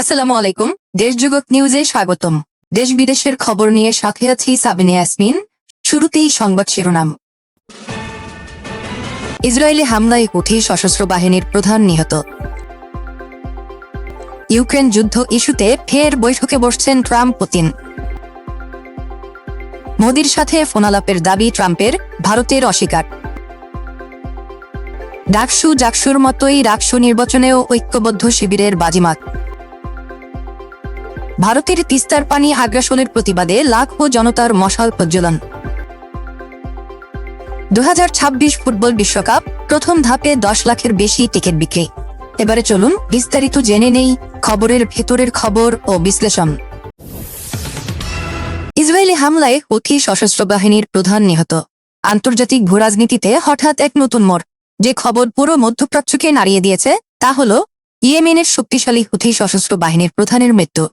আসসালামু আলাইকুম দেশ জগৎ নিউজে স্বাগতম। দেশ বিদেশের খবর নিয়ে সাথে আছি সাবিনা ইয়াসমিন। শুরুতেই সংবাদ শিরোনাম। ইসরায়েলি হামলায় হুথি সশস্ত্র বাহিনীর প্রধান নিহত। ইউক্রেন যুদ্ধ ইস্যুতে ফের বৈঠকে বসছেন ট্রাম্প, পুতিন। মোদির সাথে ফোনালাপের দাবি ট্রাম্পের, ভারতের অস্বীকার। ডাকসু জাকসুর মতোই রাকসু নির্বাচনেও ঐক্যবদ্ধ শিবিরের বাজিমাত। ভারতের তিস্তার পানি আগ্রাসনের প্রতিবাদে লাখো জনতার মশাল প্রজ্বলন। দু হাজার ছাব্বিশ ফুটবল বিশ্বকাপ প্রথম ধাপে দশ লাখের বেশি টিকিট বিক্রি। এবারে চলুন বিস্তারিত জেনে নেই খবরের ভেতরের খবর ও বিশ্লেষণ। ইসরায়েলি হামলায় হুথি সশস্ত্র বাহিনীর প্রধান নিহত। আন্তর্জাতিক ভূরাজনীতিতে হঠাৎ এক নতুন মোড়। যে খবর পুরো মধ্যপ্রাচ্যকে নাড়িয়ে দিয়েছে, তা হল, ইয়েমেনের শক্তিশালী হুথি সশস্ত্র বাহিনীর প্রধানের মৃত্যু।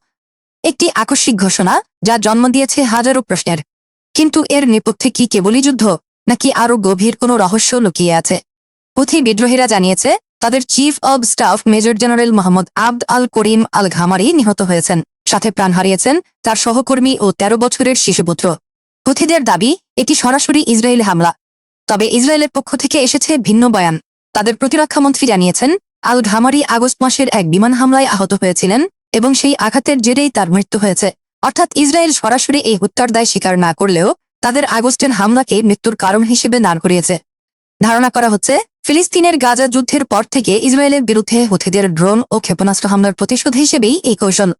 একটি আকস্মিক ঘোষণা যা জন্ম দিয়েছে হাজারো প্রশ্নের। কিন্তু এর নেপথ্যে কি কেবলই যুদ্ধ, নাকি আরও গভীর কোনো রহস্য লুকিয়ে আছে? হুথি বিদ্রোহীরা জানিয়েছে, তাদের chief of staff major general Mohammad Abd al Karim al Ghamari নিহত হয়েছেন। সাথে প্রাণ হারিয়েছেন তার সহকর্মী ও ১৩ বছরের শিশুপুত্র। হুথিদের দাবি, এটি সরাসরি ইসরায়েল হামলা। তবে ইসরায়েলের পক্ষ থেকে এসেছে ভিন্ন বয়ান। তাদের প্রতিরক্ষামন্ত্রী জানিয়েছেন, আল ঘামারি আগস্ট মাসের এক বিমান হামলায় আহত হয়েছিলেন এবং সেই আঘাতের জেরেই তার মৃত্যু হয়েছে। অর্থাৎ ইসরায়েল সরাসরি এই হত্যার দায় স্বীকার না করলেও তাদের আগস্টের হামলাকে মৃত্যুর কারণ হিসেবে দাঁড় করিয়েছে। ধারণা করা হচ্ছে, ফিলিস্তিনের গাজা যুদ্ধের পর থেকে ইসরায়েলের বিরুদ্ধে হুথিদের ড্রোন ও ক্ষেপণাস্ত্র হামলার প্রতিশোধ হিসেবেই এই কৌশল।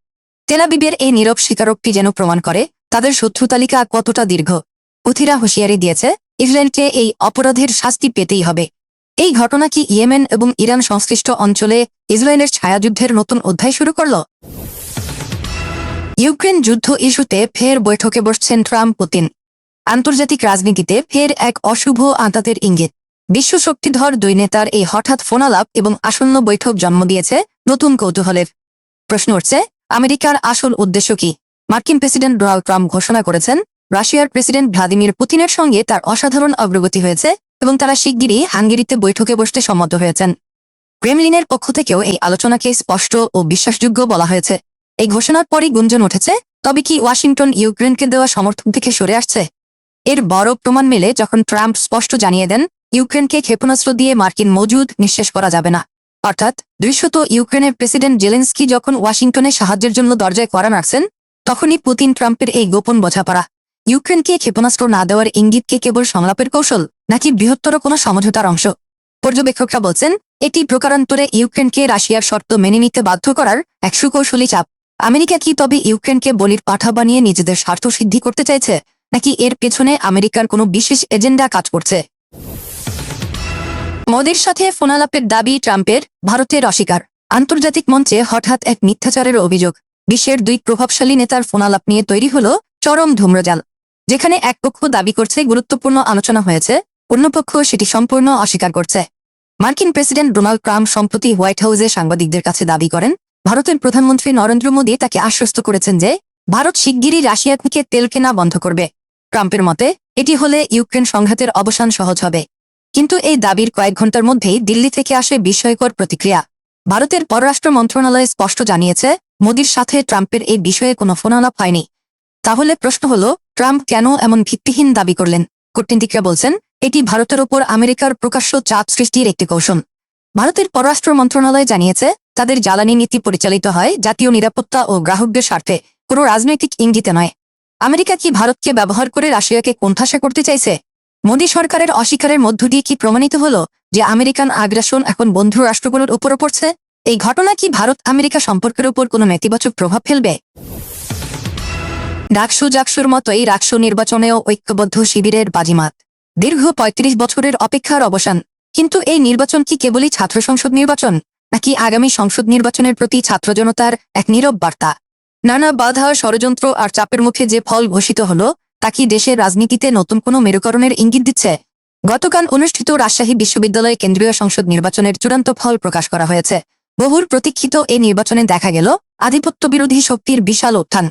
তেলাবিবের এই নীরব স্বীকারোক্তি যেন প্রমাণ করে তাদের শত্রু তালিকা কতটা দীর্ঘ। উথিরা হুঁশিয়ারি দিয়েছে, ইসরায়েলকে এই অপরাধের শাস্তি পেতেই হবে। এই ঘটনা কি ইয়েমেন এবং ইরান সংশ্লিষ্ট অঞ্চলে ইসরায়েলের ছায়াযুদ্ধের নতুন অধ্যায় শুরু করল। ইউক্রেন যুদ্ধ ইস্যুতে ফের বৈঠকে বসছেন ট্রাম্প, পুতিন। আন্তর্জাতিক রাজনীতিতে ফের এক অশুভ আঁতাতের ইঙ্গিত। বিশ্ব শক্তিধর দুই নেতার এই হঠাৎ ফোনালাপ এবং আসন্ন বৈঠক জন্ম দিয়েছে নতুন কৌতূহলের। প্রশ্ন উঠছে, আমেরিকার আসল উদ্দেশ্য কি? মার্কিন প্রেসিডেন্ট ডোনাল্ড ট্রাম্প ঘোষণা করেছেন, রাশিয়ার প্রেসিডেন্ট ভ্লাদিমির পুতিনের সঙ্গে তার অসাধারণ অগ্রগতি হয়েছে এবং তারা শিগগিরই হাঙ্গেরিতে বৈঠকে বসতে সম্মত হয়েছেন। ক্রেমলিনের পক্ষ থেকেও এই আলোচনাকে স্পষ্ট ও বিশ্বাসযোগ্য বলা হয়েছে। এই ঘোষণার পরই গুঞ্জন উঠেছে, তবে কি ওয়াশিংটন ইউক্রেনকে দেওয়া সমর্থন থেকে সরে আসছে? এর বড় প্রমাণ মেলে যখন ট্রাম্প স্পষ্ট জানিয়ে দেন, ইউক্রেনকে ক্ষেপণাস্ত্র দিয়ে মার্কিন মজুদ নিঃশেষ করা যাবে না। অর্থাৎ, দৃশ্যত ইউক্রেনের প্রেসিডেন্ট জেলেন্সকি যখন ওয়াশিংটনে সাহায্যের জন্য দরজায় করা নাড়ছেন, তখনই পুতিন ট্রাম্পের এই গোপন বোঝাপড়া। ইউক্রেনকে ক্ষেপণাস্ত্র না দেওয়ার ইঙ্গিতকে কেবল সংলাপের কৌশল, নাকি বৃহত্তর কোনো সমঝোতার অংশ? পর্যবেক্ষকরা বলছেন এটি প্রকারান্তরে ইউক্রেনকে রাশিয়ার শর্ত মেনে নিতে বাধ্য করার এক সুকৌশলী চাপ। আমেরিকা কি তবে ইউক্রেনকে বলির পাঠা বানিয়ে নিজেদের স্বার্থ সিদ্ধি করতে চাইছে, নাকি এর পেছনে আমেরিকার কোনো বিশেষ এজেন্ডা কাজ করছে? মোদির সাথে ফোনালাপের দাবি ট্রাম্পের, ভারতের অস্বীকার। আন্তর্জাতিক মঞ্চে হঠাৎ এক মিথ্যাচারের অভিযোগ। বিশ্বের দুই প্রভাবশালী নেতার ফোনালাপ নিয়ে তৈরি হল চরম ধূম্রজাল, যেখানে এক পক্ষ দাবি করছে গুরুত্বপূর্ণ আলোচনা হয়েছে অন্য পক্ষ সেটি সম্পূর্ণ অস্বীকার করছে। মার্কিন প্রেসিডেন্ট ডোনাল্ড ট্রাম্প সম্প্রতি হোয়াইট হাউসে সাংবাদিকদের কাছে দাবি করেন, ভারতের প্রধানমন্ত্রী নরেন্দ্র মোদী তাকে আশ্বস্ত করেছেন যে, ভারত শিগগিরই রাশিয়া থেকে তেল কেনা বন্ধ করবে। ট্রাম্পের মতে, এটি হলে ইউক্রেন সংঘাতের অবসান সহজ হবে। কিন্তু এই দাবির কয়েক ঘণ্টার মধ্যেই দিল্লি থেকে আসে বিস্ময়কর প্রতিক্রিয়া। ভারতের পররাষ্ট্র মন্ত্রণালয় স্পষ্ট জানিয়েছে, মোদীর সাথে ট্রাম্পের এই বিষয়ে কোনো ফোনালাপ হয়নি। তাহলে প্রশ্ন হল, ট্রাম্প কেন এমন ভিত্তিহীন দাবি করলেন? কূটনীতিকরা বলছেন, এটি ভারতের ওপর আমেরিকার প্রকাশ্য চাপ সৃষ্টির একটি কৌশল। ভারতের পররাষ্ট্র মন্ত্রণালয় জানিয়েছে, তাদের জ্বালানি নীতি পরিচালিত হয় জাতীয় নিরাপত্তা ও গ্রাহকদের স্বার্থে, কোনো রাজনৈতিক ইঙ্গিতে নয়। আমেরিকা কি ভারতকে ব্যবহার করে রাশিয়াকে কোণঠাসা করতে চাইছে? মোদী সরকারের অস্বীকারের মধ্য দিয়ে কি প্রমাণিত হল যে আমেরিকান আগ্রাসন এখন বন্ধু রাষ্ট্রগুলোর উপরও পড়ছে? এই ঘটনা কি ভারত আমেরিকা সম্পর্কের উপর কোনো নেতিবাচক প্রভাব ফেলবে? ডাকসু জাকসুর মতোই রাকসু নির্বাচনেও ঐক্যবদ্ধ শিবিরের বাজিমাত। দীর্ঘ ৩৫ বছরের অপেক্ষার অবসান। কিন্তু এই নির্বাচন কি কেবলই ছাত্র সংসদ নির্বাচন, নাকি আগামী সংসদ নির্বাচনের প্রতি ছাত্র জনতার এক নীরব বার্তা? নানা বাধা, ষড়যন্ত্র আর চাপের মুখে যে ফল ঘোষিত হল, তা কি দেশের রাজনীতিতে নতুন কোনো মেরুকরণের ইঙ্গিত দিচ্ছে? গতকাল অনুষ্ঠিত রাজশাহী বিশ্ববিদ্যালয়ে কেন্দ্রীয় সংসদ নির্বাচনের চূড়ান্ত ফল প্রকাশ করা হয়েছে। বহুর প্রতীক্ষিত এই নির্বাচনে দেখা গেল, আধিপত্য বিরোধী শক্তির বিশাল উত্থান।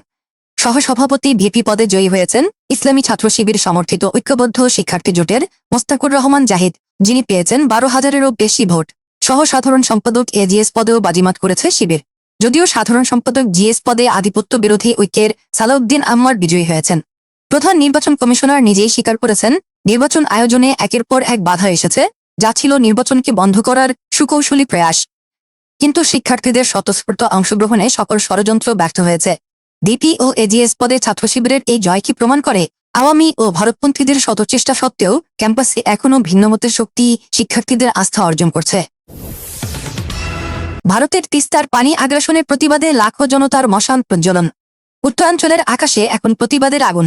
সহসভাপতি ভিপি পদে জয়ী হয়েছেন ইসলামী ছাত্র শিবির সমর্থিত ঐক্যবদ্ধ শিক্ষার্থী জোটের মোস্তাকুর রহমান জাহিদ, যিনি পেয়েছেন বারো হাজারেরও বেশি ভোট। সহ সাধারণ সম্পাদক এজিএস পদেও বাজিমাত করেছে শিবির। যদিও সাধারণ সম্পাদক জিএস পদে আধিপত্য বিরোধী ঐক্যের সালাউদ্দিন আম্মার বিজয়ী হয়েছেন। প্রধান নির্বাচন কমিশনার নিজেই স্বীকার করেছেন, নির্বাচন আয়োজনে একের পর এক বাধা এসেছে, যা ছিল নির্বাচনকে বন্ধ করার সুকৌশলী প্রয়াস। কিন্তু শিক্ষার্থীদের স্বতঃস্ফূর্ত অংশগ্রহণে সকল ষড়যন্ত্র ব্যর্থ হয়েছে। ডিপি ও এজিএস পদে ছাত্র শিবিরের এই জয় কি প্রমাণ করে? আওয়ামী ও ভারতপন্থীদের শতচেষ্টা সত্ত্বেও ক্যাম্পাসে এখনও ভিন্নমতের শক্তি শিক্ষার্থীদের আস্থা অর্জন করছে। ভারতের তিস্তার পানি আগ্রাসনের প্রতিবাদে লাখো জনতার মশান প্রজ্বলন। উত্তরাঞ্চলের আকাশে এখন প্রতিবাদের আগুন।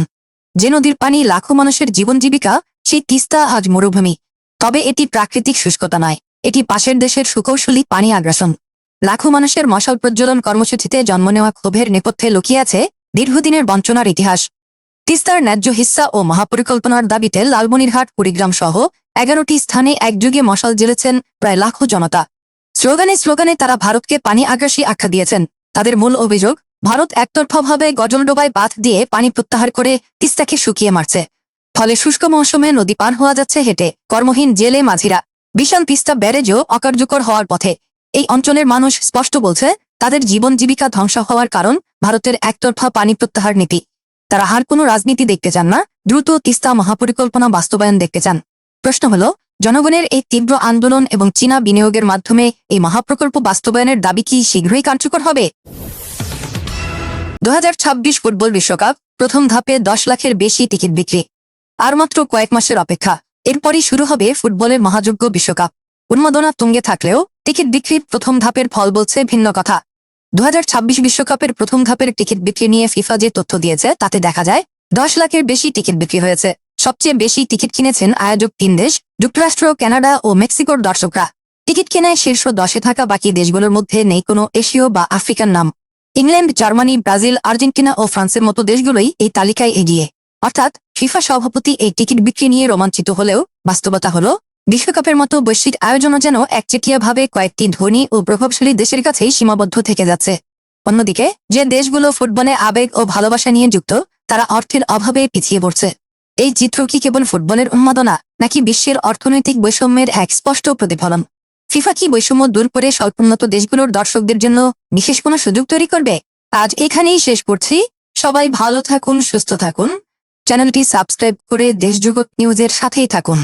যে নদীর পানি লাখো মানুষের জীবন জীবিকা, সেই তিস্তা আজ মরুভূমি। তবে এটি প্রাকৃতিক শুষ্কতা নয়, এটি পাশের দেশের সুকৌশলী পানি আগ্রাসন। লাখো মানুষের মশাল প্রজ্বলন কর্মসূচিতে জন্ম নেওয়া ক্ষোভের নেপথ্যে লুকিয়ে আছে দীর্ঘদিনের বঞ্চনার ইতিহাস। তিস্তার ন্যায্য হিস্সা ও মহাপরিকল্পনার দাবিতে লালমনিরহাট, কুড়িগ্রাম সহ এগারোটি স্থানে একযুগে মশাল জ্বেলেছেন প্রায় লাখো জনতা। স্লোগানে স্লোগানে তারা ভারতকে পানি আগ্রাসী আখ্যা দিয়েছেন। তাদের মূল অভিযোগ, ভারত একতরফাভাবে গজলডোবায় বাঁধ দিয়ে পানি প্রত্যাহার করে তিস্তাকে শুকিয়ে মারছে। ফলে শুষ্ক মৌসুমে নদী পার হওয়া যাচ্ছে হেঁটে। কর্মহীন জেলে মাঝিরা। বিশাল তিস্তা ব্যারেজও অকার্যকর হওয়ার পথে। এই অঞ্চলের মানুষ স্পষ্ট বলছে, তাদের জীবন জীবিকা ধ্বংস হওয়ার কারণ ভারতের একতরফা পানি প্রত্যাহার নীতি। তারা আর কোনো রাজনীতি দেখতে চান না, দ্রুত তিস্তা মহাপরিকল্পনা বাস্তবায়ন দেখতে চান। প্রশ্ন হল, জনগণের এই তীব্র আন্দোলন এবং চীনা বিনিয়োগের মাধ্যমে এই মহাপ্রকল্প বাস্তবায়নের দাবি কি শীঘ্রই কার্যকর হবে? দু হাজার ছাব্বিশ ফুটবল বিশ্বকাপ, প্রথম ধাপে দশ লাখের বেশি টিকিট বিক্রি। আর মাত্র কয়েক মাসের অপেক্ষা। এরপরই শুরু হবে ফুটবলের মহাযজ্ঞ বিশ্বকাপ। উন্মাদনা তুঙ্গে থাকলেও, টিকিট বিক্রির প্রথম ধাপের ফল বলছে ভিন্ন কথা। দু বিশ্বকাপের প্রথম ধাপের টিকিট বিক্রি নিয়ে ফিফা যে তথ্য দিয়েছে, তাতে দেখা যায়, দশ লাখের বেশি টিকিট বিক্রি হয়েছে। সবচেয়ে বেশি টিকিট কিনেছেন আয়োজক তিন দেশ, যুক্তরাষ্ট্র, কানাডা ও মেক্সিকোর দর্শকরা। টিকিট কেনায় শীর্ষ দশে থাকা বাকি দেশগুলোর মধ্যে নেই কোনো এশীয় বা আফ্রিকান নাম। ইংল্যান্ড, জার্মানি, ব্রাজিল, আর্জেন্টিনা ও ফ্রান্সের মতো দেশগুলোই এই তালিকায় এগিয়ে। অর্থাৎ, ফিফা সভাপতি এই টিকিট বিক্রি নিয়ে রোমাঞ্চিত হলেও, বাস্তবতা হল বিশ্বকাপের মতো বৈশ্বিক আয়োজনও যেন একচেটিয়াভাবে কয়েকটি ধনী ও প্রভাবশালী দেশের কাছেই সীমাবদ্ধ থেকে যাচ্ছে। অন্যদিকে, যে দেশগুলো ফুটবলে আবেগ ও ভালোবাসা নিয়ে যুক্ত, তারা অর্থের অভাবে পিছিয়ে পড়ছে। এই চিত্র কি কেবল ফুটবলের উন্মাদনা, নাকি বিশ্বের অর্থনৈতিক বৈষম্যের এক স্পষ্ট প্রতিফলন? ফিফা কি বৈষম্য দূর করে স্বল্পোন্নত দেশগুলোর দর্শকদের জন্য বিশেষ কোনো সুযোগ তৈরি করবে? আজ এখানেই শেষ করছি। সবাই ভালো থাকুন, সুস্থ থাকুন। চ্যানেলটি সাবস্ক্রাইব করে দেশজগৎ নিউজের সাথেই থাকুন।